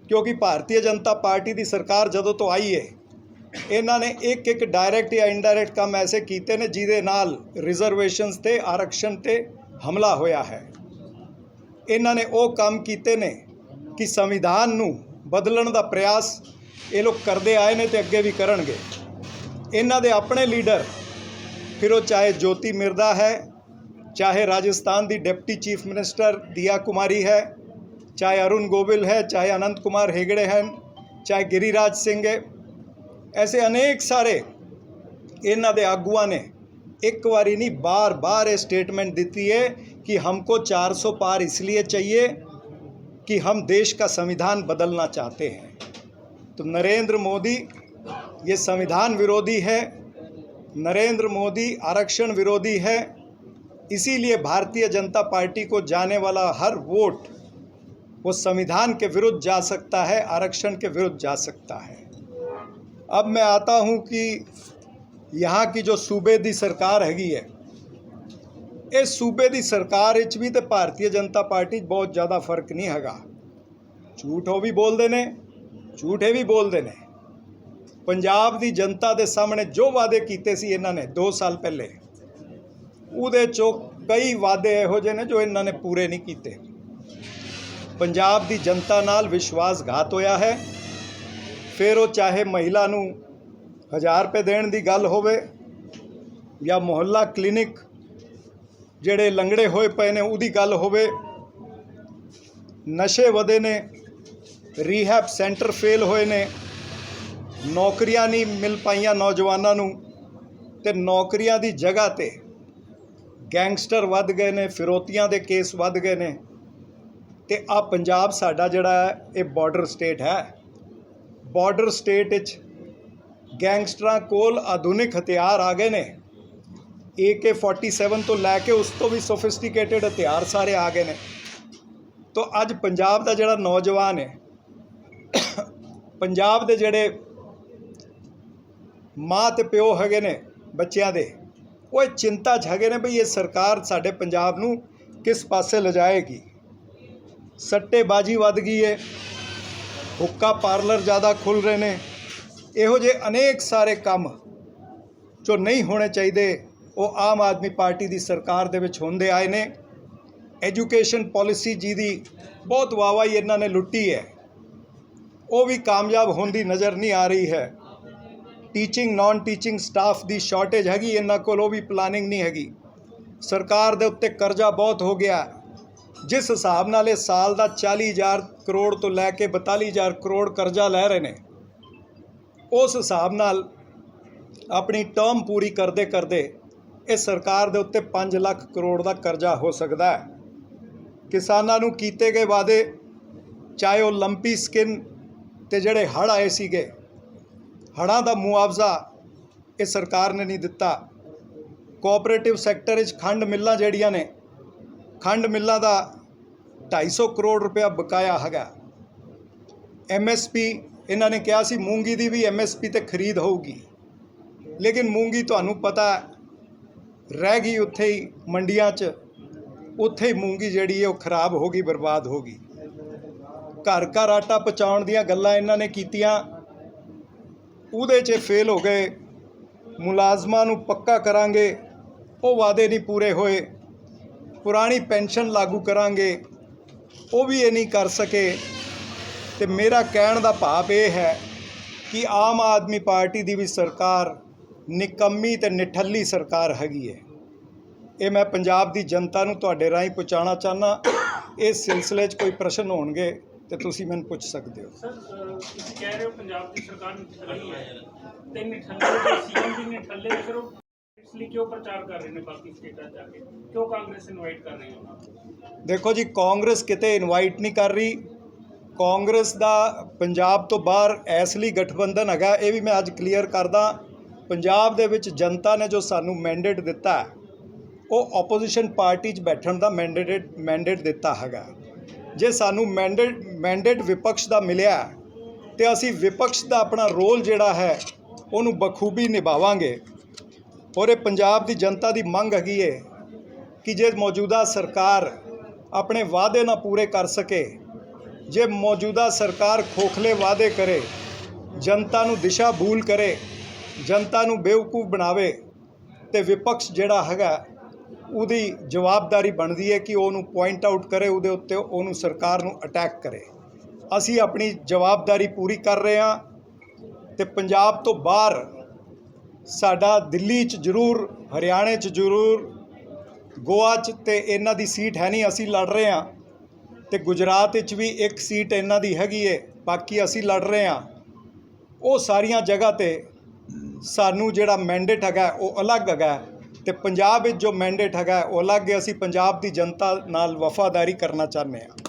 ਕਿਉਂਕਿ ਭਾਰਤੀ ਜਨਤਾ ਪਾਰਟੀ ਦੀ ਸਰਕਾਰ ਜਦੋਂ ਤੋਂ ਆਈ ਹੈ ਇਹਨਾਂ ਨੇ ਇੱਕ ਇੱਕ ਡਾਇਰੈਕਟ ਜਾਂ ਇਨਡਾਇਰੈਕਟ ਕੰਮ ਐਸੇ ਕੀਤੇ ਨੇ ਜਿਹਦੇ ਨਾਲ ਰਿਜ਼ਰਵੇਸ਼ਨਸ ਤੇ ਆਰਕਸ਼ਣ ਤੇ ਹਮਲਾ ਹੋਇਆ ਹੈ। ਇਹਨਾਂ ਨੇ ਉਹ ਕੰਮ ਕੀਤੇ ਨੇ ਕਿ ਸੰਵਿਧਾਨ ਨੂੰ ਬਦਲਣ ਦਾ ਪ੍ਰਯਾਸ ਇਹ ਲੋਕ ਕਰਦੇ ਆਏ ਨੇ ਤੇ ਅੱਗੇ ਵੀ ਕਰਨਗੇ। ਇਹਨਾਂ ਦੇ ਆਪਣੇ ਲੀਡਰ, ਫਿਰ ਉਹ ਚਾਹੇ ਜੋਤੀ ਮਿਰਦਾ ਹੈ, ਚਾਹੇ ਰਾਜਸਥਾਨ ਦੀ deputy chief minister Diya Kumari ਹੈ चाहे अरुण गोविल है, चाहे अनंत कुमार हेगड़े हैं, चाहे गिरिराज सिंह है, ऐसे अनेक सारे इन दे आगुआ ने एक बारी नहीं बार बार ये स्टेटमेंट ਦਿੱਤੀ है कि हमको 400 पार इसलिए चाहिए कि हम देश का संविधान बदलना चाहते हैं। तो नरेंद्र मोदी, ये संविधान विरोधी है, नरेंद्र मोदी आरक्षण विरोधी है, इसीलिए भारतीय जनता पार्टी को जाने वाला हर वोट वो संविधान के विरुद्ध जा सकता है आरक्षण के विरुद्ध जा सकता है अब मैं आता हूँ कि यहाँ की जो सूबे ਦੀ ਸਰਕਾਰ ਹੈਗੀ ਹੈ ਇਹ ਸੂਬੇ ਦੀ ਸਰਕਾਰ ਵਿੱਚ ਵੀ ਤੇ ਭਾਰਤੀ ਜਨਤਾ ਪਾਰਟੀ 'ਚ ਬਹੁਤ ਜ਼ਿਆਦਾ ਫਰਕ ਨਹੀਂ ਹੈਗਾ ਝੂਠ ਉਹ ਵੀ ਬੋਲਦੇ ਨੇ ਝੂਠੇ ਵੀ ਬੋਲਦੇ ਨੇ ਪੰਜਾਬ ਦੀ ਜਨਤਾ ਦੇ ਸਾਹਮਣੇ ਜੋ ਵਾਅਦੇ ਕੀਤੇ ਸੀ ਇਹਨਾਂ ਨੇ 2 ਸਾਲ ਪਹਿਲੇ ਉਹਦੇ ਚੋਂ ਕਈ ਵਾਅਦੇ ਇਹੋ ਜਿਹੇ ਨੇ ਜੋ ਇਹਨਾਂ ਨੇ ਪੂਰੇ ਨਹੀਂ ਕੀਤੇ ਪੰਜਾਬ ਦੀ ਜਨਤਾ ਨਾਲ ਵਿਸ਼ਵਾਸਘਾਤ ਹੋਇਆ ਹੈ। ਫਿਰ ਉਹ ਚਾਹੇ ਮਹਿਲਾ ਨੂੰ 1000 ਰੁਪਏ ਦੇਣ ਦੀ ਗੱਲ ਹੋਵੇ ਜਾਂ ਮੁਹੱਲਾ ਕਲੀਨਿਕ ਜਿਹੜੇ ਲੰਗੜੇ ਹੋਏ ਪਏ ਨੇ ਉਹਦੀ ਗੱਲ ਹੋਵੇ, ਨਸ਼ੇ ਵਧੇ ਨੇ ਰੀਹੈਬ ਸੈਂਟਰ ਫੇਲ ਹੋਏ ਨੇ, ਨੌਕਰੀਆਂ ਨਹੀਂ ਮਿਲ ਪਾਈਆਂ ਨੌਜਵਾਨਾਂ ਨੂੰ ਤੇ ਨੌਕਰੀਆਂ ਦੀ ਜਗ੍ਹਾ ਤੇ ਗੈਂਗਸਟਰ ਵੱਧ ਗਏ ਨੇ, ਫਿਰੋਤੀਆਂ ਦੇ ਕੇਸ ਵੱਧ ਗਏ ਨੇ। ਤੇ ਆ ਪੰਜਾਬ ਸਾਡਾ ਜਿਹੜਾ ਹੈ, ਇਹ ਬਾਰਡਰ ਸਟੇਟ ਹੈ। ਬਾਰਡਰ ਸਟੇਟ ਵਿੱਚ ਗੈਂਗਸਟਰਾਂ ਕੋਲ ਆਧੁਨਿਕ ਹਥਿਆਰ ਆ ਗਏ ਨੇ। AK47 ਤੋਂ ਲੈ ਕੇ ਉਸ ਤੋਂ ਵੀ ਸੋਫਿਸਟੀਕੇਟਿਡ ਹਥਿਆਰ ਸਾਰੇ ਆ ਗਏ ਨੇ। ਤੋਂ ਅੱਜ ਪੰਜਾਬ ਦਾ ਜਿਹੜਾ ਨੌਜਵਾਨ ਹੈ, ਪੰਜਾਬ ਦੇ ਜਿਹੜੇ ਮਾਂ ਤੇ ਪਿਓ ਹੈਗੇ ਨੇ ਬੱਚਿਆਂ ਦੇ, ਉਹ ਇਹ ਚਿੰਤਾ 'ਚ ਹੈਗੇ ਨੇ ਭਈ ਇਹ ਸਰਕਾਰ ਸਾਡੇ ਪੰਜਾਬ ਨੂੰ ਕਿਸ ਪਾਸੇ ਲਿਜਾਏਗੀ। ਸੱਟੇਬਾਜ਼ੀ ਵੱਧ ਗਈ ਹੈ ਹੁੱਕਾ ਪਾਰਲਰ ਜ਼ਿਆਦਾ ਖੁੱਲ ਰਹੇ ਨੇ। ਇਹੋ ਜਿਹੇ ਅਨੇਕ ਸਾਰੇ ਕੰਮ ਜੋ ਨਹੀਂ ਹੋਣੇ ਚਾਹੀਦੇ, ਉਹ ਆਮ ਆਦਮੀ ਪਾਰਟੀ ਦੀ ਸਰਕਾਰ ਦੇ ਵਿੱਚ ਹੁੰਦੇ ਆਏ ਨੇ। ਐਜੂਕੇਸ਼ਨ ਪਾਲਿਸੀ ਜਿਹਦੀ ਬਹੁਤ ਵਾਹਵਾਈ ਇਹਨਾਂ ਨੇ ਲੁੱਟੀ ਹੈ। ਉਹ ਵੀ ਕਾਮਯਾਬ ਹੁੰਦੀ ਨਜ਼ਰ ਨਹੀਂ ਆ ਰਹੀ ਹੈ। ਟੀਚਿੰਗ ਨਾਨ ਟੀਚਿੰਗ ਸਟਾਫ ਦੀ ਸ਼ਾਰਟੇਜ ਹੈਗੀ, ਇਹਨਾਂ ਕੋਲ ਉਹ ਵੀ ਪਲਾਨਿੰਗ ਨਹੀਂ ਹੈਗੀ। ਸਰਕਾਰ ਦੇ ਉੱਤੇ ਕਰਜ਼ਾ ਬਹੁਤ ਹੋ ਗਿਆ। ਜਿਸ ਹਿਸਾਬ ਨਾਲ ਇਹ ਸਾਲ ਦਾ 40000 ਕਰੋੜ ਤੋਂ ਲੈ ਕੇ 42000 ਕਰੋੜ ਕਰਜ਼ਾ ਲੈ ਰਹੇ ਨੇ, ਉਸ ਹਿਸਾਬ ਨਾਲ ਆਪਣੀ ਟਰਮ ਪੂਰੀ ਕਰਦੇ ਕਰਦੇ ਇਹ ਸਰਕਾਰ ਦੇ ਉੱਤੇ 5 ਲੱਖ ਕਰੋੜ ਦਾ ਕਰਜ਼ਾ ਹੋ ਸਕਦਾ ਹੈ। ਕਿਸਾਨਾਂ ਨੂੰ ਕੀਤੇ ਗਏ ਵਾਅਦੇ, ਚਾਹੇ ਉਹ ਲੰਪੀ ਸਕਿਨ ਤੇ ਜਿਹੜੇ ਹੜ੍ਹ ਆਏ ਸੀਗੇ, ਹੜ੍ਹਾਂ ਦਾ ਮੁਆਵਜ਼ਾ ਇਹ ਸਰਕਾਰ ਨੇ ਨਹੀਂ ਦਿੱਤਾ। ਕੋਆਪਰੇਟਿਵ ਸੈਕਟਰ ਵਿੱਚ ਖੰਡ ਮਿੱਲਾਂ ਜਿਹੜੀਆਂ ਨੇ ਖੰਡ ਮਿੱਲਾਂ ਦਾ 250 ਕਰੋੜ ਰੁਪਇਆ ਬਕਾਇਆ ਹੈਗਾ। ਐਮਐਸਪੀ ਇਹਨਾਂ ਨੇ ਕਿਹਾ ਸੀ ਮੂੰਗੀ ਦੀ ਵੀ ਐਮਐਸਪੀ ਤੇ ਖਰੀਦ ਹੋਊਗੀ। ਲੇਕਿਨ ਮੂੰਗੀ ਤੁਹਾਨੂੰ ਪਤਾ ਰਹਿ ਗਈ ਉੱਥੇ ਹੀ ਮੰਡੀਆਂ 'ਚ। ਉੱਥੇ ਹੀ ਮੂੰਗੀ ਜਿਹੜੀ ਹੈ ਉਹ ਖਰਾਬ ਹੋ ਗਈ, ਬਰਬਾਦ ਹੋ ਗਈ। ਘਰ ਘਰ ਆਟਾ ਪਹੁੰਚਾਉਣ ਦੀਆਂ ਗੱਲਾਂ ਇਹਨਾਂ ਨੇ ਕੀਤੀਆਂ। ਉਹਦੇ 'ਚ ਫੇਲ ਹੋ ਗਏ। ਮੁਲਾਜ਼ਮਾਂ ਨੂੰ ਪੱਕਾ ਕਰਾਂਗੇ। ਉਹ ਵਾਅਦੇ ਨਹੀਂ ਪੂਰੇ ਹੋਏ। ਪੁਰਾਣੀ ਪੈਨਸ਼ਨ ਲਾਗੂ ਕਰਾਂਗੇ, ਉਹ ਵੀ ਇਹ ਨਹੀਂ ਕਰ ਸਕੇ। ਤੇ ਮੇਰਾ ਕਹਿਣ ਦਾ ਭਾਵ ਇਹ ਹੈ ਕਿ ਆਮ ਆਦਮੀ ਪਾਰਟੀ ਦੀ ਵੀ ਸਰਕਾਰ ਨਿਕੰਮੀ ਤੇ ਨਿਠੱਲੀ ਸਰਕਾਰ ਹੈਗੀ ਹੈ। ਇਹ ਮੈਂ ਪੰਜਾਬ ਦੀ ਜਨਤਾ ਨੂੰ ਤੁਹਾਡੇ ਰਾਹੀਂ ਪਹੁੰਚਾਉਣਾ ਚਾਹਨਾ ਇਸ ਸਿਲਸਿਲੇ 'ਚ ਕੋਈ ਪ੍ਰਸ਼ਨ ਹੋਣਗੇ ਤੇ ਤੁਸੀਂ ਮੈਨੂੰ ਪੁੱਛ ਸਕਦੇ ਹੋ। ਸਰ ਤੁਸੀਂ ਕਹਿ ਰਹੇ ਹੋ ਪੰਜਾਬ ਦੀ ਸਰਕਾਰ ਨਿਠੱਲੀ ਹੈ ਤੇ ਨਿਠੱਲੇ ਸੀਐਮ ਦੀ ਨਿਠੱਲੇ ਫਿਰ ਇਸ ਲਈ ਕਿਉਂ ਪ੍ਰਚਾਰ ਕਰ ਰਹੇ ਨੇ ਬਾਕੀ ਸਟੇਟਾਂ ਜਾ ਕੇ? ਕਿਉਂ ਕਾਂਗਰਸ ਇਨਵਾਈਟ ਕਰ ਰਹੀ ਹੈ ਉਹਨਾਂ ਨੂੰ? ਦੇਖੋ ਜੀ ਕਾਂਗਰਸ ਕਿਤੇ ਇਨਵਾਈਟ ਨਹੀਂ ਕਰ ਰਹੀ। ਕਾਂਗਰਸ ਦਾ ਪੰਜਾਬ ਤੋਂ ਬਾਹਰ ਇਸ ਲਈ ਗਠਬੰਧਨ ਹੈਗਾ ਇਹ ਵੀ ਮੈਂ ਅੱਜ ਕਲੀਅਰ ਕਰਦਾ। ਪੰਜਾਬ ਦੇ ਵਿੱਚ ਜਨਤਾ ਨੇ ਜੋ ਸਾਨੂੰ ਮੈਂਡੇਟ ਦਿੱਤਾ ਉਹ ਆਪੋਜੀਸ਼ਨ ਪਾਰਟੀ 'ਚ ਬੈਠਣ ਦਾ ਮੈਂਡੇਟ ਮੈਂਡੇਟ ਦਿੱਤਾ ਹੈਗਾ। ਜੇ ਸਾਨੂੰ ਮੈਂਡੇਟ ਮੈਂਡੇਟ ਵਿਪਕਸ਼ ਦਾ ਮਿਲਿਆ ਹੈ, ਤੇ ਅਸੀਂ ਵਿਪਕਸ਼ ਦਾ ਆਪਣਾ ਰੋਲ ਜਿਹੜਾ ਹੈ ਉਹਨੂੰ ਬਖੂਬੀ ਨਿਭਾਵਾਂਗੇ। ਔਰ ਇਹ ਪੰਜਾਬ ਦੀ ਜਨਤਾ ਦੀ ਮੰਗ ਹੈਗੀ ਹੈ ਕਿ ਜੇ ਮੌਜੂਦਾ ਸਰਕਾਰ ਆਪਣੇ ਵਾਅਦੇ ਨਾ ਪੂਰੇ ਕਰ ਸਕੇ, ਜੇ ਮੌਜੂਦਾ ਸਰਕਾਰ ਖੋਖਲੇ ਵਾਅਦੇ ਕਰੇ, ਜਨਤਾ ਨੂੰ ਦਿਸ਼ਾ ਭੂਲ ਕਰੇ, ਜਨਤਾ ਨੂੰ ਬੇਵਕੂਫ ਬਣਾਵੇ ਤੇ ਵਿਪਕਸ਼ ਜਿਹੜਾ ਹੈਗਾ, ਉਹਦੀ ਜਵਾਬਦਾਰੀ ਬਣਦੀ ਹੈ ਕਿ ਉਹਨੂੰ ਪੁਆਇੰਟ ਆਊਟ ਕਰੇ, ਉਹਦੇ ਉੱਤੇ ਉਹਨੂੰ ਸਰਕਾਰ ਨੂੰ ਅਟੈਕ ਕਰੇ। ਅਸੀਂ ਆਪਣੀ ਜਵਾਬਦਾਰੀ ਪੂਰੀ ਕਰ ਰਹੇ ਹਾਂ ਤੇ ਪੰਜਾਬ ਤੋਂ ਬਾਹਰ ਸਾਡਾ ਦਿੱਲੀ 'ਚ ਜ਼ਰੂਰ, ਹਰਿਆਣੇ 'ਚ ਜ਼ਰੂਰ, ਗੋਆ 'ਚ ਤੇ ਇਹਨਾਂ ਦੀ ਸੀਟ ਹੈ ਨਹੀਂ, ਅਸੀਂ ਲੜ ਰਹੇ ਹਾਂ। ਤੇ ਗੁਜਰਾਤ ਵਿੱਚ ਵੀ ਇੱਕ ਸੀਟ ਇਹਨਾਂ ਦੀ ਹੈਗੀ ਏ, ਬਾਕੀ ਅਸੀਂ ਲੜ ਰਹੇ ਹਾਂ। ਉਹ ਸਾਰੀਆਂ ਜਗ੍ਹਾ ਤੇ ਸਾਨੂੰ ਜਿਹੜਾ ਮੈਂਡੇਟ ਹੈਗਾ, ਉਹ ਅਲੱਗ ਹੈਗਾ। ਤੇ ਪੰਜਾਬ ਵਿੱਚ ਜੋ ਮੈਂਡੇਟ ਹੈਗਾ, ਉਹ ਅਲੱਗ ਹੈ। ਅਸੀਂ ਪੰਜਾਬ ਦੀ ਜਨਤਾ ਨਾਲ ਵਫਾਦਾਰੀ ਕਰਨਾ ਚਾਹੁੰਦੇ ਹਾਂ।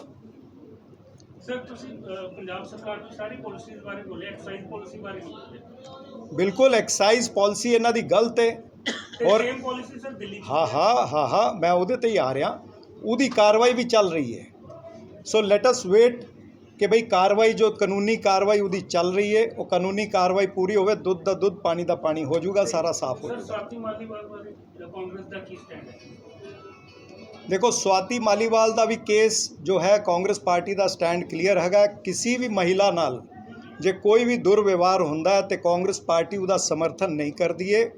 ਸਰ ਤੁਸੀਂ ਅਹ, ਪੰਜਾਬ ਸਰਕਾਰ ਦੀ ਸਾਰੀ ਪਾਲਿਸੀਜ਼ ਬਾਰੇ ਬੋਲੇ ਐਕਸਾਈਜ਼ ਪਾਲਿਸੀ ਬਾਰੇ ਨਹੀਂ ਬੋਲੇ? ਬਿਲਕੁਲ ਐਕਸਾਈਜ਼ ਪਾਲਿਸੀ ਇਹਨਾਂ ਦੀ ਗਲਤ ਹੈ ਔਰ ਸੇਮ ਪਾਲਿਸੀ ਸਰ ਦਿੱਲੀ 'ਚ ਹਾਂ ਹਾਂ ਹਾਂ ਹਾਂ ਮੈਂ ਉਹਦੇ ਤੇ ਹੀ ਆ ਰਿਹਾ। ਉਹਦੀ ਕਾਰਵਾਈ ਵੀ ਚੱਲ ਰਹੀ ਹੈ ਸੋ ਲੈਟ ਅਸ ਵੇਟ ਕਿ ਭਈ ਕਾਰਵਾਈ ਜੋ ਕਾਨੂੰਨੀ ਕਾਰਵਾਈ ਉਹਦੀ ਚੱਲ ਰਹੀ ਹੈ ਉਹ ਕਾਨੂੰਨੀ ਕਾਰਵਾਈ ਪੂਰੀ ਹੋਵੇ ਦੁੱਧ ਦਾ ਦੁੱਧ ਪਾਣੀ ਦਾ ਪਾਣੀ ਹੋ ਜਾਊਗਾ ਸਾਰਾ ਸਾਫ਼ ਹੋ ਸਰ ਜਾਊਗਾ। ਸਾਥੀ ਮਾਲੀਵਾਲ ਬਾਰੇ ਕਾਂਗਰਸ ਦਾ ਕੀ ਸਟੈਂਡ ਹੈ? ਦੇਖੋ, ਸਵਾਤੀ ਮਾਲੀਵਾਲ ਦਾ ਵੀ ਕੇਸ ਜੋ ਹੈ, ਕਾਂਗਰਸ ਪਾਰਟੀ ਦਾ ਸਟੈਂਡ ਕਲੀਅਰ ਹੈਗਾ ਕਿਸੇ ਵੀ ਮਹਿਲਾ ਨਾਲ ਜੇ ਕੋਈ ਵੀ ਦੁਰਵਿਵਹਾਰ ਹੁੰਦਾ ਹੈ ਤੇ ਕਾਂਗਰਸ ਪਾਰਟੀ ਉਹਦਾ ਸਮਰਥਨ ਨਹੀਂ ਕਰਦੀ ਏ।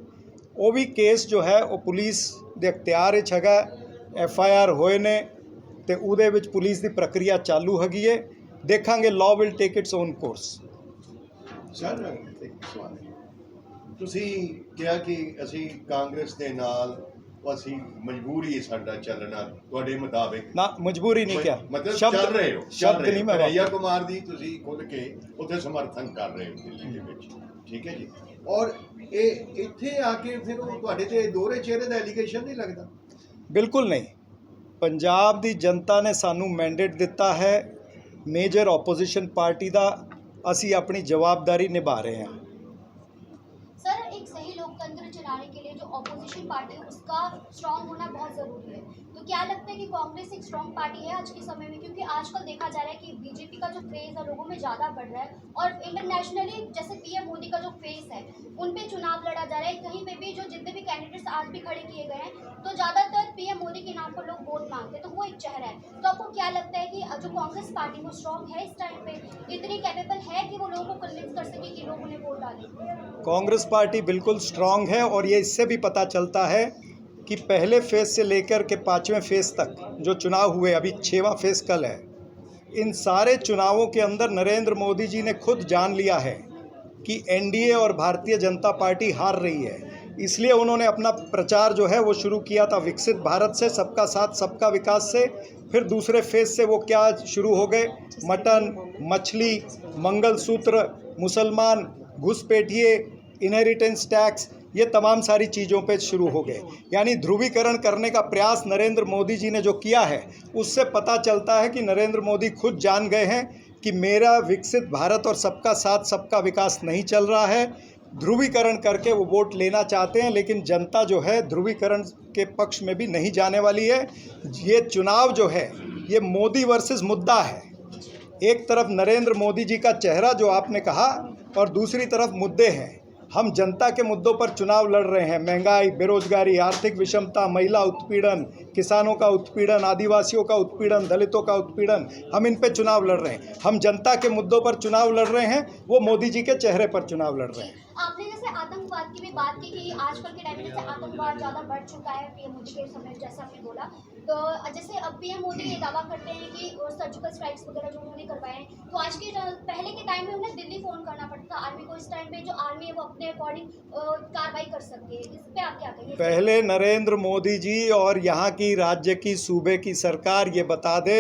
ਉਹ ਵੀ ਕੇਸ ਜੋ ਹੈ, ਉਹ ਪੁਲਿਸ ਦੇ ਅਖਤਿਆਰ ਵਿੱਚ ਹੈਗਾ ਐਫ ਆਈ ਆਰ ਹੋਏ ਨੇ ਤੇ ਉਹਦੇ ਵਿੱਚ ਪੁਲਿਸ ਦੀ ਪ੍ਰਕਿਰਿਆ ਚਾਲੂ ਹੈਗੀ ਏ। ਦੇਖਾਂਗੇ law will take its own course sir, ਇੱਕ ਸਵਾਲ ਹੈ। ਤੁਸੀਂ ਕਿਹਾ ਕਿ ਅਸੀਂ ਕਾਂਗਰਸ ਦੇ ਨਾਲ ਅਸੀਂ ਮਜਬੂਰੀ ਹੈ ਸਾਡਾ ਚੱਲਣਾ ਤੁਹਾਡੇ ਮੁਤਾਬਿਕ। ਨਾ ਮਜਬੂਰੀ ਨਹੀਂ ਕਿਹਾ। ਮਤਲਬ ਚੱਲ ਰਹੇ ਹੋ ਚੱਲ ਸ਼ਬਦ ਰਹੇ ਨਹੀਂ ਹੋ ਮੈਂ ਕਨਈਆ। ਕੁਮਾਰ ਦੀ ਤੁਸੀਂ ਖੁੱਲ ਕੇ ਉੱਥੇ ਸਮਰਥਨ ਕਰ ਰਹੇ ਹੋ ਦਿੱਲੀ ਦੇ ਵਿੱਚ। ਠੀਕ ਹੈ ਜੀ? ਔਰ ਇਹ ਇੱਥੇ ਆ ਕੇ ਫਿਰ ਉਹ ਤੁਹਾਡੇ ਤੇ ਦੋਹਰੇ ਚਿਹਰੇ ਦਾ ਐਲੀਗੇਸ਼ਨ ਨਹੀਂ ਲੱਗਦਾ? ਬਿਲਕੁਲ ਨਹੀਂ। ਪੰਜਾਬ ਦੀ ਜਨਤਾ ਨੇ ਸਾਨੂੰ ਮੈਂਡੇਟ ਦਿੱਤਾ ਹੈ। ਮੇਜਰ ਆਪੋਜੀਸ਼ਨ ਪਾਰਟੀ ਦਾ ਅਸੀਂ ਆਪਣੀ ਜਵਾਬਦਾਰੀ ਨਿਭਾ ਰਹੇ ਹਾਂ। पार्टी है उसका स्ट्रांग होना बहुत ज़रूरी है तो क्या लगता है कि कांग्रेस एक स्ट्रॉन्ग पार्टी है आज के समय में? क्योंकि आजकल देखा जा रहा है कि बीजेपी का जो क्रेज़ है लोगों में ज़्यादा बढ़ रहा है और इंटरनेशनली जैसे पीएम मोदी का जो फेस है, उन पे चुनाव लड़ा जा रहा है। कहीं पे भी जो जितने भी कैंडिडेट्स आज भी खड़े किए गए हैं तो ज़्यादातर पीएम मोदी के नाम पर लोग वोट मांगते हैं। तो वो एक चेहरा है। तो आपको क्या लगता है कि जो कांग्रेस पार्टी वो स्ट्रांग है इस टाइम पे? इतनी कैपेबल है कि वो लोगों को कन्विंस कर सके कि लोग उन्हें वोट डालें? कांग्रेस पार्टी बिल्कुल स्ट्रांग है और ये इससे भी पता चलता है कि पहले फ़ेज़ से लेकर के पाँचवें फ़ेज़ तक जो चुनाव हुए, अभी छवा फ़ेज़ कल है, इन सारे चुनावों के अंदर नरेंद्र मोदी जी ने खुद जान लिया है कि एनडीए और भारतीय जनता पार्टी हार रही है। इसलिए उन्होंने अपना प्रचार जो है वो शुरू किया था विकसित भारत से, सबका साथ, सबका विकास से। फिर दूसरे फ़ेज़ से वो क्या शुरू हो गए? मटन, मछली, मंगलसूत्र, मुसलमान, घुसपैठिए इनहेरिटेंस टैक्स ये तमाम सारी चीज़ों पे शुरू हो गए। यानी ध्रुवीकरण करने का प्रयास नरेंद्र मोदी जी ने जो किया है, उससे पता चलता है कि नरेंद्र मोदी खुद जान गए हैं कि मेरा विकसित भारत और सबका साथ सबका विकास नहीं चल रहा है। ध्रुवीकरण करके वो वोट लेना चाहते हैं, लेकिन जनता जो है ध्रुवीकरण के पक्ष में भी नहीं जाने वाली है। ये चुनाव जो है, ये मोदी वर्सेस मुद्दा है। एक तरफ़ नरेंद्र मोदी जी का चेहरा जो आपने कहा, और दूसरी तरफ़ मुद्दे हैं। हम जनता के मुद्दों पर चुनाव लड़ रहे हैं। महँगाई, बेरोजगारी, आर्थिक विषमता, महिला उत्पीड़न, किसानों का उत्पीड़न, आदिवासियों का उत्पीड़न, दलितों का उत्पीड़न, हम इन पर चुनाव लड़ रहे हैं। हम जनता के मुद्दों पर चुनाव लड़ रहे हैं, वो मोदी जी के चेहरे पर चुनाव लड़ रहे हैं। आपने जैसे आतंकवाद की भी बात की कि आजकल के टाइम में जैसे आतंकवाद ज़्यादा बढ़ चुका है, पीएम मोदी के समय जैसा आपने बोला। तो जैसे अब पीएम मोदी ये दावा करते हैं कि सर्जिकल स्ट्राइक्स वगैरह जो उन्होंने करवाए हैं तो आज के पहले के टाइम में उन्हें दिल्ली फ़ोन करना पड़ता था आर्मी को। इस टाइम पे जो आर्मी है वो अपने अकॉर्डिंग कार्रवाई कर सकती है। इस पर आप क्या कहेंगे? पहले नरेंद्र मोदी जी और यहाँ की राज्य की सूबे की सरकार ये बता दे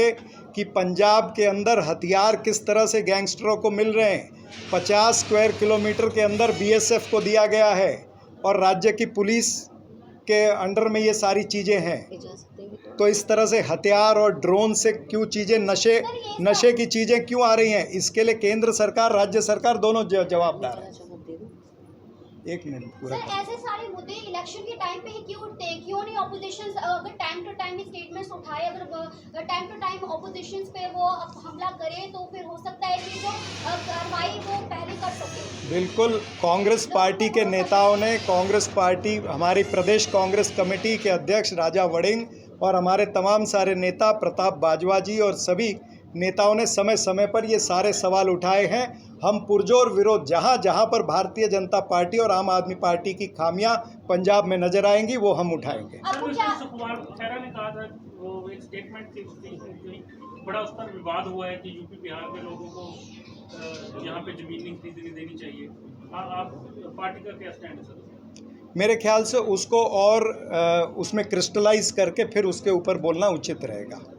कि पंजाब के अंदर हथियार किस तरह से गैंगस्टरों को मिल रहे हैं? पचास स्क्वायर किलोमीटर के अंदर बीएसएफ को दिया गया है और राज्य की पुलिस के अंडर में ये सारी चीज़ें हैं। तो। इस तरह से हथियार और ड्रोन से क्यों चीज़ें नशे नशे की चीज़ें क्यों आ रही हैं? इसके लिए केंद्र सरकार राज्य सरकार दोनों जवाबदार है। एक मिनट पूरा सर ऐसे सारे मुद्दे इलेक्शन के टाइम पे ही क्यों उठते हैं? क्यों नहीं ऑपोजिशन अगर टाइम टू टाइम स्टेटमेंट्स उठाए? अगर टाइम टू टाइम ऑपोजिशन पे वो हमला करे तो फिर हो सकता है कि जो कार्रवाई वो पहले कर सके। बिल्कुल कांग्रेस पार्टी के नेताओं ने कांग्रेस पार्टी हमारी प्रदेश कांग्रेस कमेटी के अध्यक्ष राजा वड़िंग और हमारे तमाम सारे नेता प्रताप बाजवा जी और सभी नेताओं ने समय समय पर ये सारे सवाल उठाए हैं। हम पुरजोर विरोध जहाँ जहाँ पर भारतीय जनता पार्टी और आम आदमी पार्टी की खामियाँ पंजाब में नज़र आएँगी वो हम उठाएँगे। बड़ा उस पर विवाद हुआ है कि यूपी बिहार के लोगों को यहाँ पे ज़मीन नहीं खरीदने देनी चाहिए। आ, आप पार्टी का क्या स्टैंड है सर? मेरे ख्याल से उसको और उसमें क्रिस्टलाइज करके फिर उसके ऊपर बोलना उचित रहेगा।